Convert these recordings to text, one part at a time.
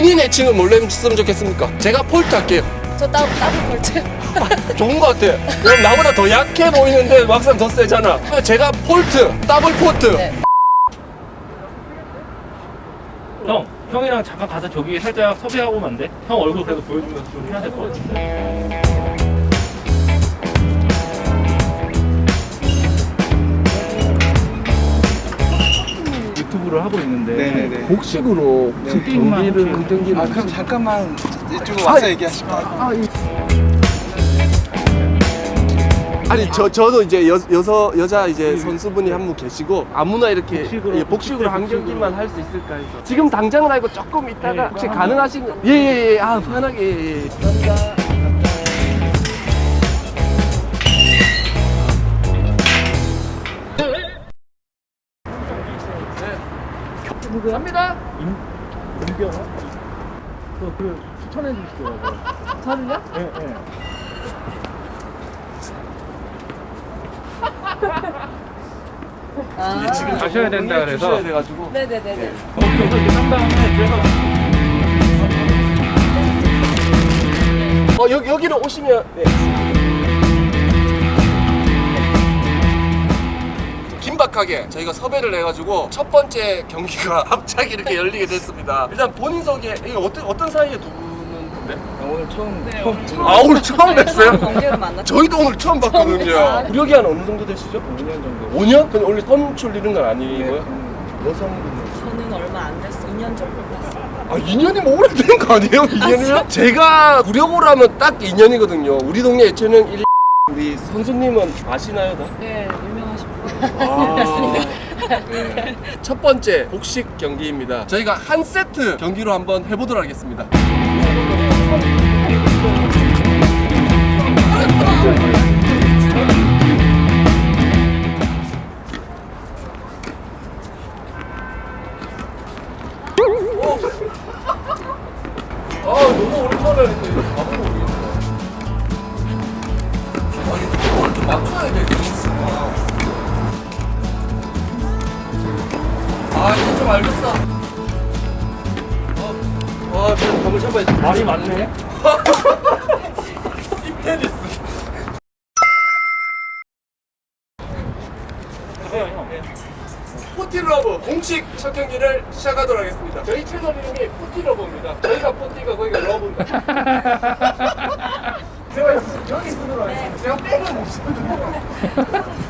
본인 애칭은 뭘로 했으면 좋겠습니까? 제가 폴트 할게요. 저 따, 따블 폴트. 좋은 것 같아. 그럼 나보다 더 약해 보이는데 막상 더 세잖아. 제가 폴트, 더블 폴트. 네. 형, 형이랑 잠깐 가서 저기 살짝 섭외하고 오면 안 돼? 형 얼굴 그래도 보여주면서 좀 해야 될 것 같은데. 유튜브를 하고 있는데 네네네. 복식으로 네, 게임만 혹시- 경기를 아 그럼 잠깐만 이쪽으로 와서 얘기하시면 아니 저 저도 이제 여, 여서 여자 이제 선수분이 한 분 계시고 아무나 이렇게 복식으로, 예, 복식으로 한 복식으로. 경기만 할 수 있을까 해서. 지금 당장은 아니고 조금 있다가 네, 혹시 가능하신 예예예. 아 편하게 예, 예. 누구요? 갑니다. 윤경 그, 그 추천해 주시더라고요. 저를요? 예, 예. 아. 지금 가셔야 된다 그래서 주셔야 돼가지고 네네네네. 거기서 이렇게 한 다음에 제가 어 여기 여기로 오시면 네. 긴박하게 저희가 섭외를 해가지고 첫 번째 경기가 갑자기 이렇게 열리게 됐습니다. 일단 본인 소개 이게 어떤 어떤 사이에 두 분은 오늘 처음 네, 처음 오늘 처음. 아 오늘 처음 뵀어요? 만났죠. 저희도 오늘 처음 봤거든요. 구력이 한 어느 정도 되시죠? 5년 정도. 5년? 근데 원래 선출 이런 건 아니고요? 네. 여성분은 저는 얼마 안 됐어. 2년 정도 됐어. 아 2년이면 오래된 거 아니에요? 2년이면? 제가 구력으로라면 딱 2년이거든요. 우리 동네 애체는 1 우리 선수님은 아시나요 다? 네, 유명하신 분. 아. 첫 번째 복식 경기입니다. 저희가 한 세트 경기로 한번 해보도록 하겠습니다. 테니스. 형. 포티러브 공식 첫 경기를 시작하도록 하겠습니다. 저희 채널 이름이 포티러브입니다. 저희가 포티가 거기가 러브입니다. 제가 여기 쓰도록 하겠습니다. 제가 백을 못 쓰거든요.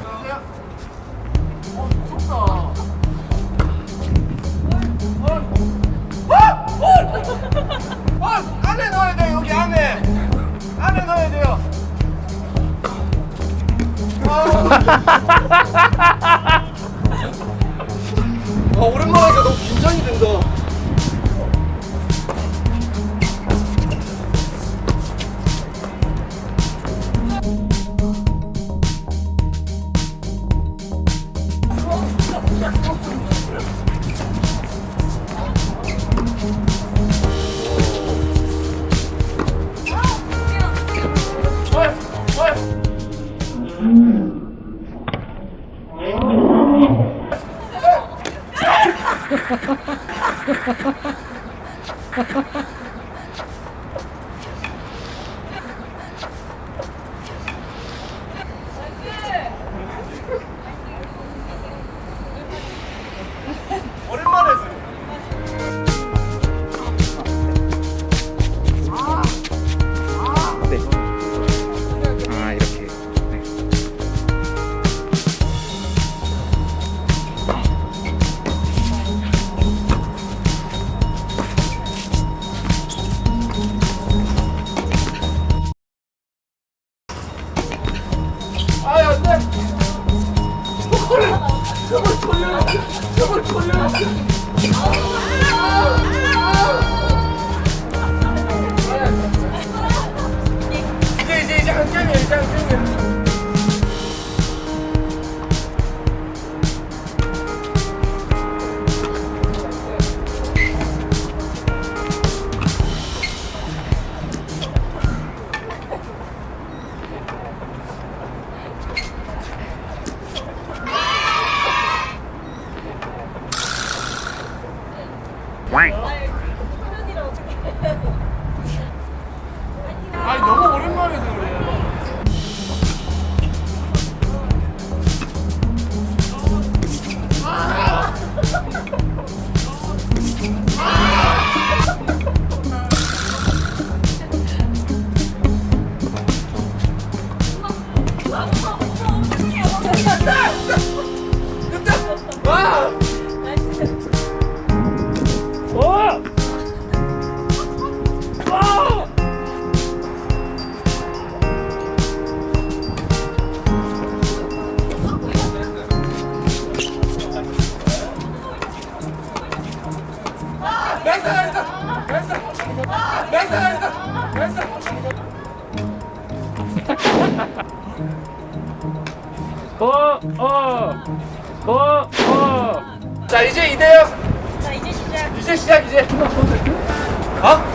시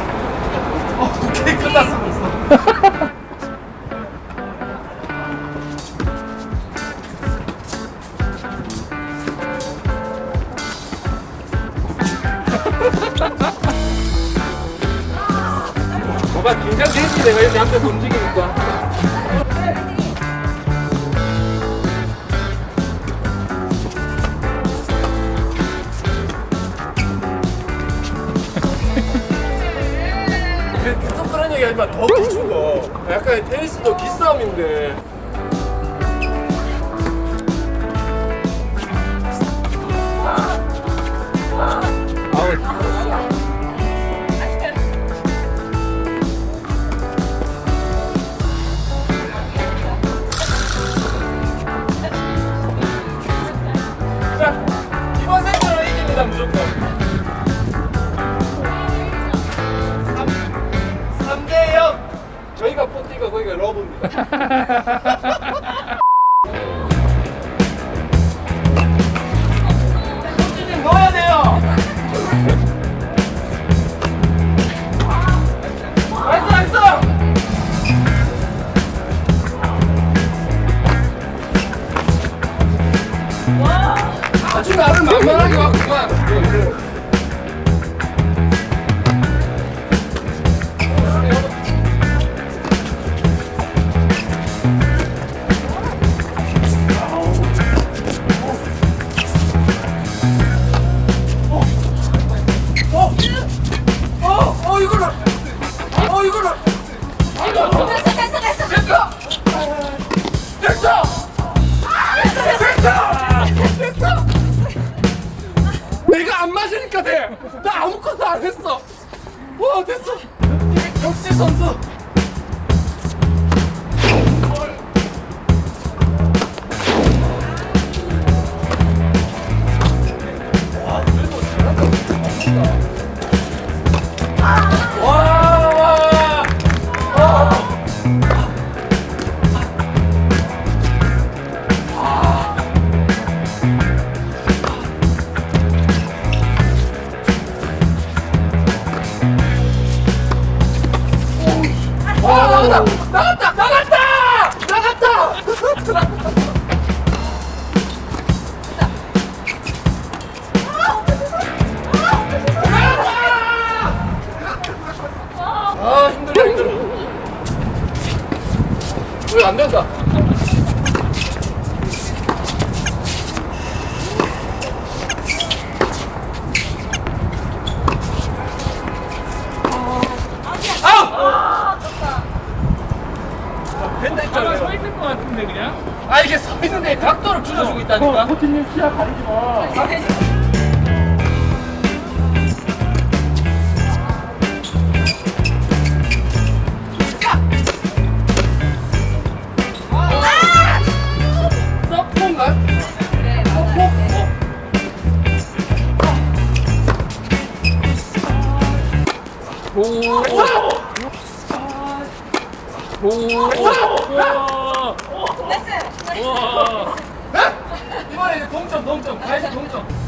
얘기 하지만 더 기죽어 약간 테니스도 기싸움인데. 자 나갔다! 나갔다! 나갔다! 나갔다! 아 힘들다 힘들어 왜안 된다 있는데 각도를 줄여주고 있다니까 코치님 시야 가리지 마. 서포인가? 서포? 오. 오. 우와. 우 와. 이번에 이제 동점 동점 가야지 동점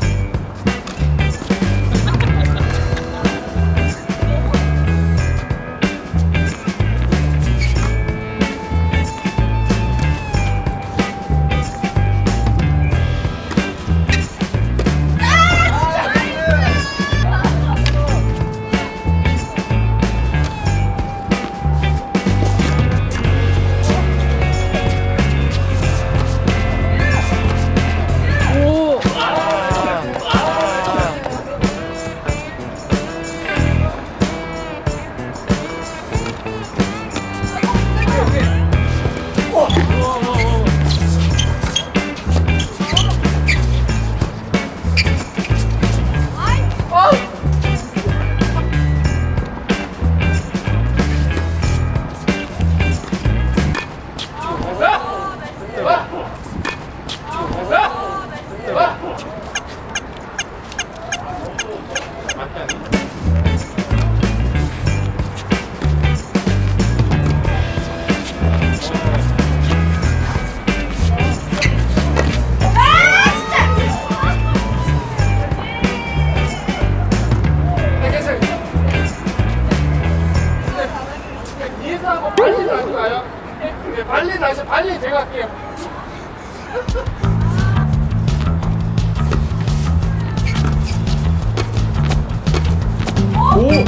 오! 네!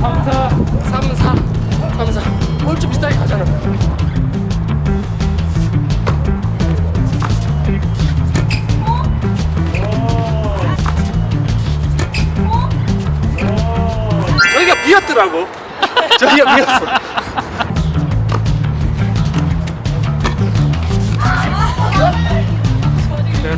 3, 4. 3, 4, 3, 4. 얼추 비슷하게 가잖아. 저기가 비었더라고. 저기가 비었어. 아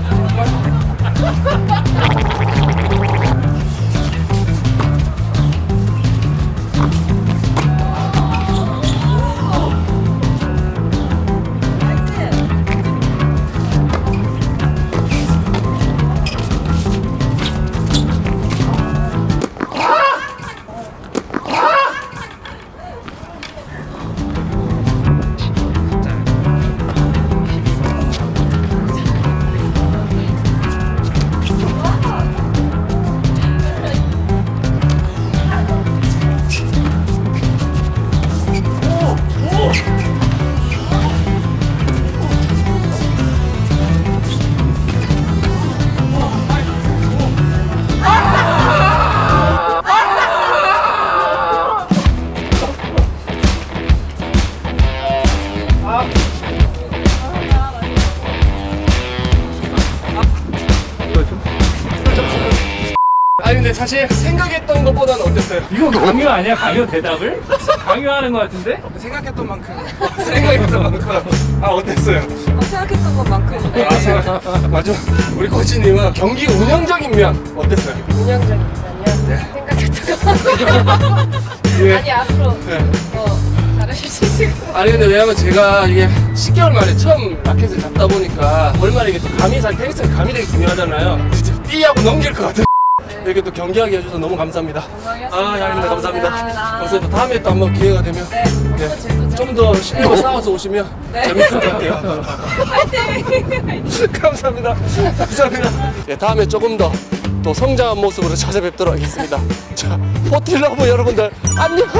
이거 강요 아니야? 강요 대답을? 강요하는 것 같은데? 생각했던 만큼 생각했던 만큼 아 어땠어요? 어, 생각했던 것만큼. 네. 아, 생각, 맞아. 우리 코치님은 경기 운영적인 면 어땠어요? 운영적인 면요. 생각했던 것만큼. 예. 아니 앞으로 네. 더 잘하실 수 있을 것 같아요. 아니 근데 왜냐면 제가 이게 10개월 만에 처음 라켓을 잡다 보니까 얼마나 이게 또 감이 살 테니스는 감이 되게 중요하잖아요. 진짜 삐하고 넘길 것 같아요. 이렇게 또 경기하게 해주셔서 너무 감사합니다. 아, 야, 근데 감사합니다. 감사합니다. 다음에 또 한번 기회가 되면 네. 네. 제도 좀더 실력을 쌓아서 오시면 네. 재밌을 것 같아요. 감사합니다. 감사합니다. 예, 다음에 조금 더 또 성장한 모습으로 찾아뵙도록 하겠습니다. 자, 포틸러브 여러분들 안녕.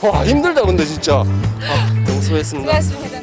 와 힘들다 근데 진짜. 아, 너무 수고했습니다. 수고하셨습니다.